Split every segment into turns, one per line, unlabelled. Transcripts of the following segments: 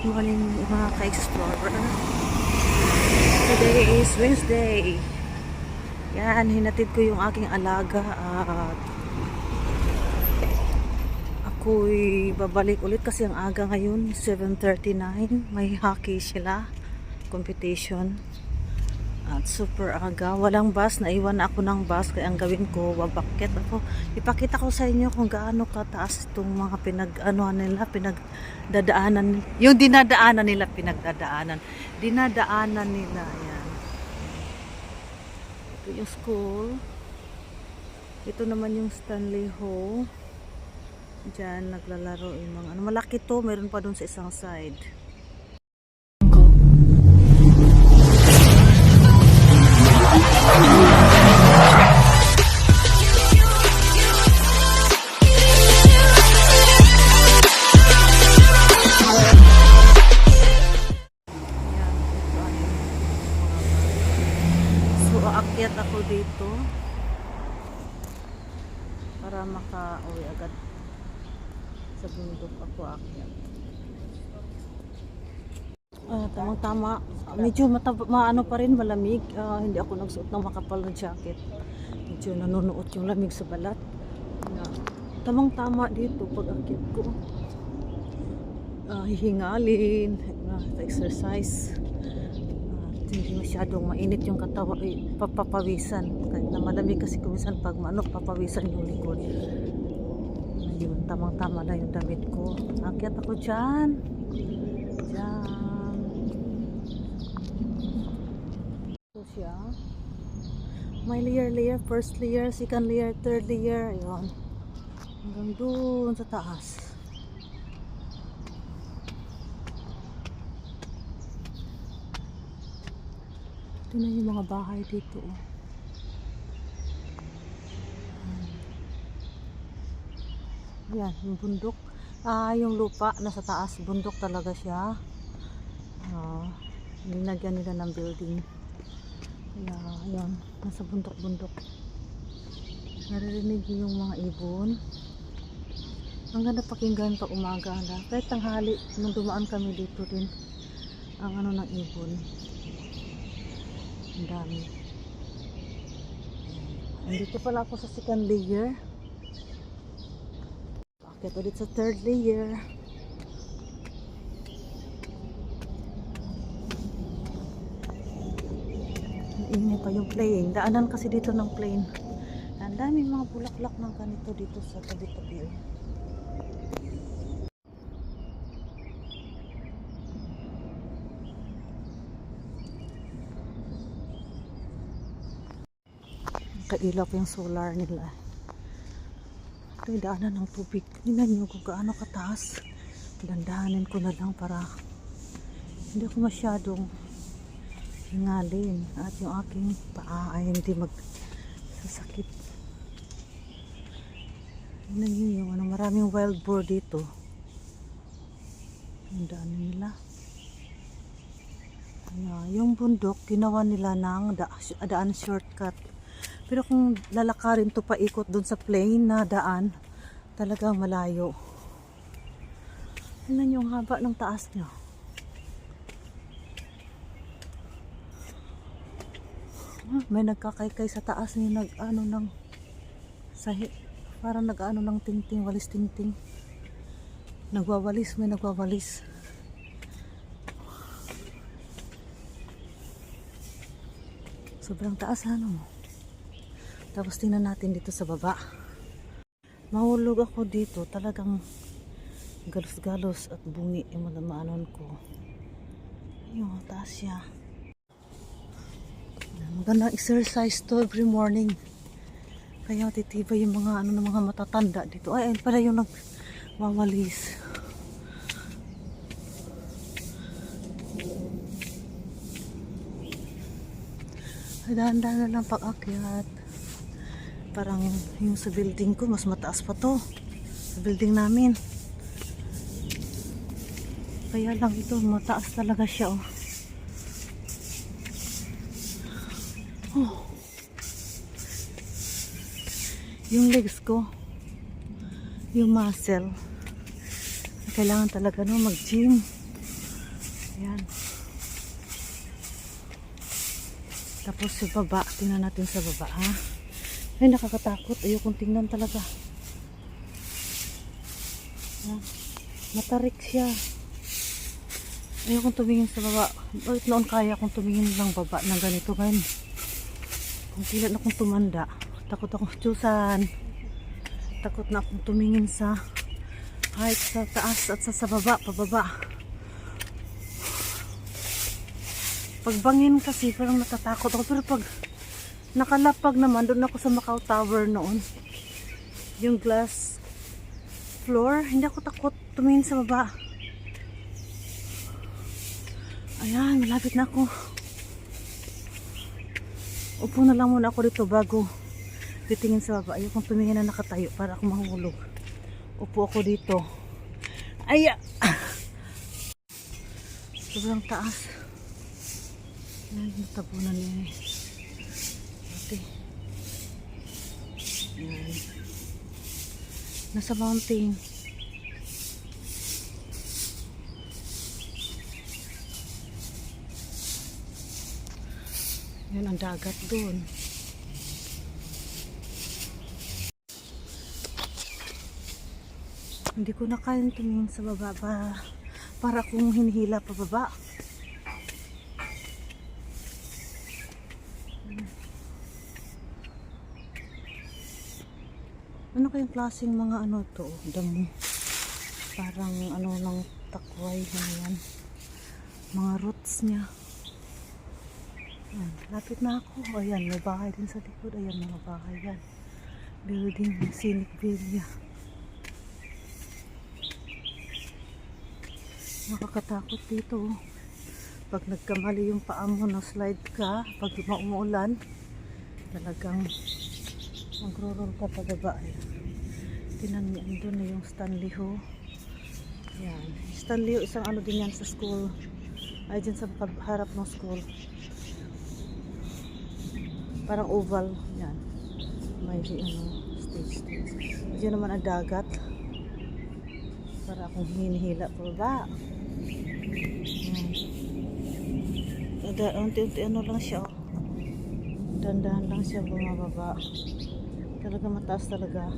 Good morning. Mga ka-explorer. Today is Wednesday. Yan, hinatid ko yung aking alaga at ako'y babalik ulit kasi ang aga ngayon, 7.39. May hockey sila, competition. At super aga. Walang bus. Naiwan na ako ng bus. Kaya ang gawin ko, babakit ako. Ipakita ko sa inyo kung gaano kataas itong mga pinag, ano nila, pinagdadaanan. Yung dinadaanan nila, pinagdadaanan. Dinadaanan nila. Yan. Ito yung school. Ito naman yung Stanley Ho. Diyan, naglalaro yung mga, ano, malaki to. Meron pa dun sa isang side. Agad sa bundok ako aakyat. Ah, tamang-tama. Medyo mata maano pa rin malamig. Ah, hindi ako nagsuot ng makapal na jacket. Medyo nanunuot yung lamig sa balat. Na, tamang-tama dito pag akyat ko. Ah, hihingalin, ah, exercise. Hindi masyadong mainit yung katawan, eh, papapawisan. Kahit na malamig kasi kumisan pag manok, papawisan yung likod. Ayun, tamang-tama na yung damit ko. Akyat ako dyan. Dyan. Ito siya. May layer-layer, first layer, second layer, third layer. Ayun. Hanggang doon sa taas. Ito na yung mga bahay dito. oh. Ayan, yung bundok. Ah, yung lupa nasa taas, bundok talaga siya. Ah, nilagyan nila ng building. Kaya, ayan, nasa bundok-bundok. Naririnig yung mga ibon. Ang ganda pakinggan pag umaga na. Kahit tanghali, nung dumaan kami dito din, ang ano ng ibon. Ang dami. Andito pala ako sa second layer. Bakit ulit sa third layer? Ingay pa yung plane. Daanan kasi dito ng plane. Ang daming mga bulaklak ng ganito dito sa tabi-tabi. oh. Kailap yung solar nila. Yung daanan ng tubig. Tingnan nyo kung gaano kataas. Dandahanin ko na lang para hindi ako masyadong hingalin at yung aking paa ay hindi magsasakit. Tingnan nyo yung ano, maraming wild boar dito. Daanan nila. Ayan, yung bundok, ginawa nila ng da daan shortcut. Pero kung lalakarin to paikot doon sa plain na daan, talagang malayo. Tingnan yung haba ng taas niya. Ah, May nagkakaykay sa taas ni nag ano ng sahi parang nag ano ng tingting walis tingting nagwawalis may nagwawalis sobrang taas ano tapos tingnan natin dito sa baba. Mahulog ako dito. Talagang galos-galos at bungi yung mga maanon ko. Ayun, taas siya. Magandang exercise to every morning. Kaya titibay yung mga ano ng mga matatanda dito. Ay, ayun pala yung nagwawalis. Ay, dahan-dahan na lang pag-akyat parang yung sa building ko mas mataas pa to sa building namin kaya lang ito mataas talaga siya oh. oh. yung legs ko yung muscle Kailangan talaga no, mag-gym. Ayan. Tapos sa baba, tingnan natin sa baba ha. Ay, nakakatakot. Ayokong tingnan talaga. Ayan. Matarik siya. Ayokong tumingin sa baba. Bakit noon kaya kong tumingin ng baba ng ganito ngayon? Kung kailan akong tumanda, takot akong tsusan. Takot na akong tumingin sa height sa taas at sa, sa baba, pababa. Pagbangin kasi parang natatakot ako. Pero pag nakalapag naman, doon ako sa Macau Tower noon. Yung glass floor, hindi ako takot tumingin sa baba. Ayan, malapit na ako. Upo na lang muna ako dito bago titingin sa baba. Ayokong tumingin na nakatayo para ako mahulog. Upo ako dito. Ay! ah! Sobrang taas. Ayan, yung tabunan eh. Ate. Ayan. Nasa mountain. Yan ang dagat doon. Hindi ko na kayang tumingin sa baba pa, para kung hinihila pa Ano kayang klaseng mga ano to? Damo. Parang ano ng takway na yan. Mga roots niya. Ayan, lapit na ako. Ayan, may bahay din sa likod. Ayan, mga bahay yan. Building, scenic villa. Nakakatakot dito. oh. Pag nagkamali yung paa mo na slide ka, pag maumuulan, talagang magro-roll ka pababa. Ayan. Tinan niyo, andun na yung Stanley Ho. Ayan. Stanley Ho, isang ano din yan sa school. Ay, dyan sa harap ng school. Parang oval. Yan. May ano, stage stage. Diyan naman ang dagat. Para akong hinihila pa ba. Yan. Unti-unti ano lang siya. Oh. Dandahan lang siya bumababa. Talaga mataas talaga.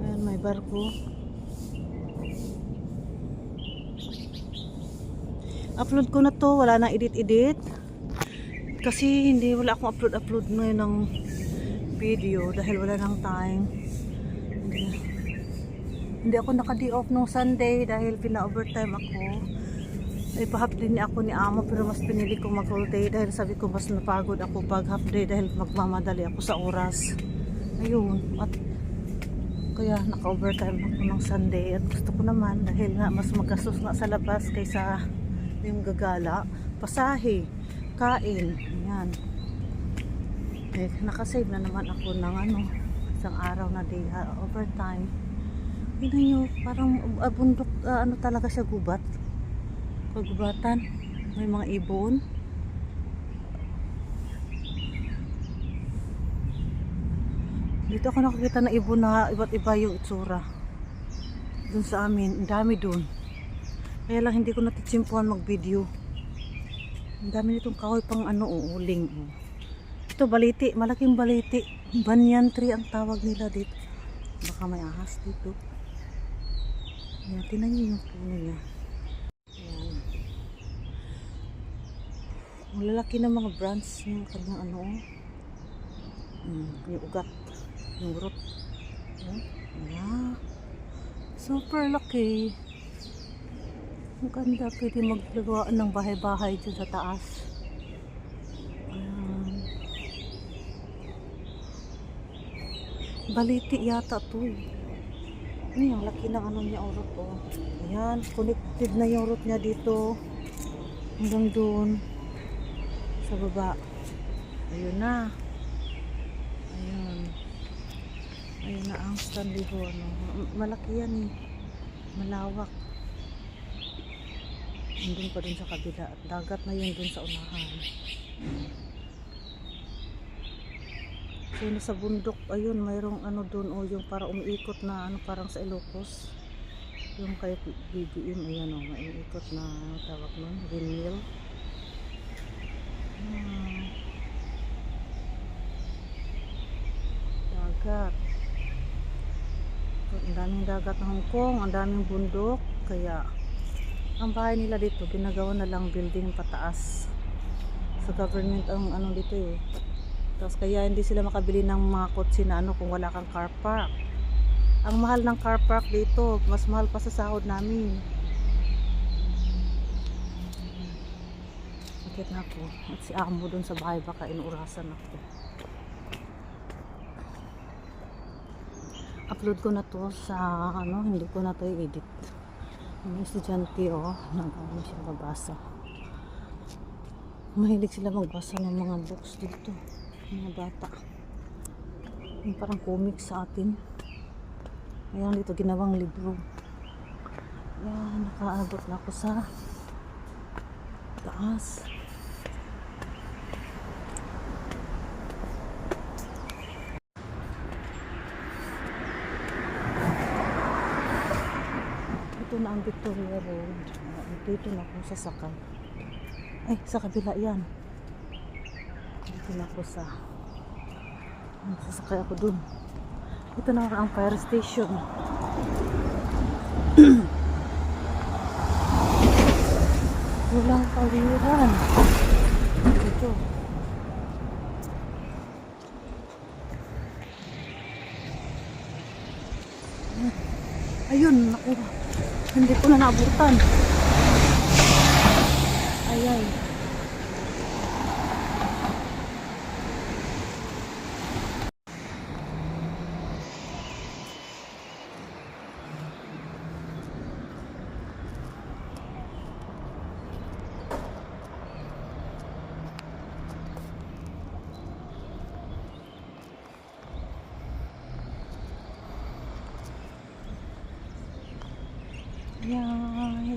Ayan, may barko. Upload ko na to. Wala nang edit-edit kasi hindi wala akong upload upload ngayon ng video dahil wala nang time hindi, hindi ako naka day off nung Sunday dahil pina overtime ako ay pa-half day ako ni Amo pero mas pinili kong mag whole day dahil sabi ko mas napagod ako pag half day dahil magmamadali ako sa oras ayun at kaya naka overtime ako ng Sunday at gusto ko naman dahil nga mas magastos nga sa labas kaysa yung gagala pasahe kain. Yan. Eh, nakasave na naman ako ng ano, isang araw na day uh, overtime. Yun nyo, parang uh, bundok, uh, ano talaga siya gubat. Kagubatan. May mga ibon. Dito ako nakakita na ibon na iba't iba yung itsura. Doon sa amin, ang dami doon. Kaya lang hindi ko natitsimpuhan mag-video. Ang dami nitong kahoy pang ano, uuling. Oh. Ito baliti, malaking baliti. Banyan tree ang tawag nila dito. Baka may ahas dito. Ayan, tinan niyo yung puno niya. Ayan. Ang lalaki ng mga branch ng kanyang ano. Hmm, yung ugat. Yung root. Ayan. Ayan. Super laki. Ang ganda, pwede maglagawa ng bahay-bahay dyan sa taas. Ayan. Baliti yata to eh. Ay, ang laki ng ano niya, urot oh. Ayan, connected na yung root niya dito. Hanggang doon. Sa baba. Ayun na. Ayun. Ayun na ang Stanley Ho. Ano. Malaki yan eh. Malawak. Nandun pa dun sa kabila. At dagat na yun dun sa unahan. Yun sa bundok, ayun, mayroong ano dun o yung para umiikot na ano parang sa Ilocos. Yung kay BBM, ayan o, maiikot na tawag nun, windmill. Hmm. Dagat. Ang daming dagat ng Hong Kong, ang daming bundok, kaya ang bahay nila dito, ginagawa na lang building pataas. Sa government ang ano dito eh. Tapos kaya hindi sila makabili ng mga kotse na ano kung wala kang car park. Ang mahal ng car park dito, mas mahal pa sa sahod namin. Sakit na ako. At si Amo dun sa bahay baka inuurasan ako. Upload ko na to sa ano, hindi ko na to i-edit. Yung estudyante oh, nag-ano siya babasa. Mahilig sila magbasa ng mga books dito. Mga bata. Yung parang comics sa atin. Ayan dito ginawang libro. Ayan, nakaabot na ako sa taas. Na ang Victoria Road. Dito na ako sasakay. Ay, sa kabila yan. Dito na ako sa... Sasakay ako dun. Ito na ang fire station. Walang kawiran. Dito. Ayun, naku. Hindi ko na naabutan. Ay, ay.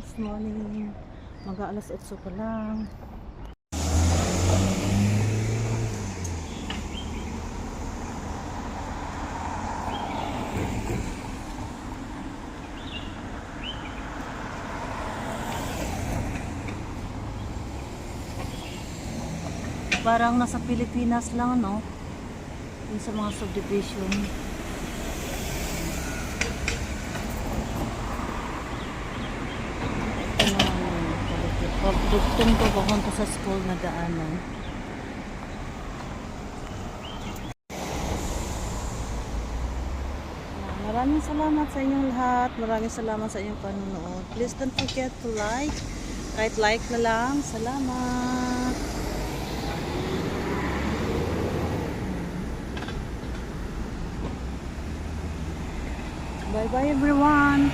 It's morning. Mag alas 8 pa lang. Parang nasa Pilipinas lang, no? Yung sa mga subdivision. Pagdugtong ko papunta sa school na daanan. Maraming salamat sa inyong lahat. Maraming salamat sa inyong panonood. Please don't forget to like. Kahit like na lang. Salamat. Bye bye everyone.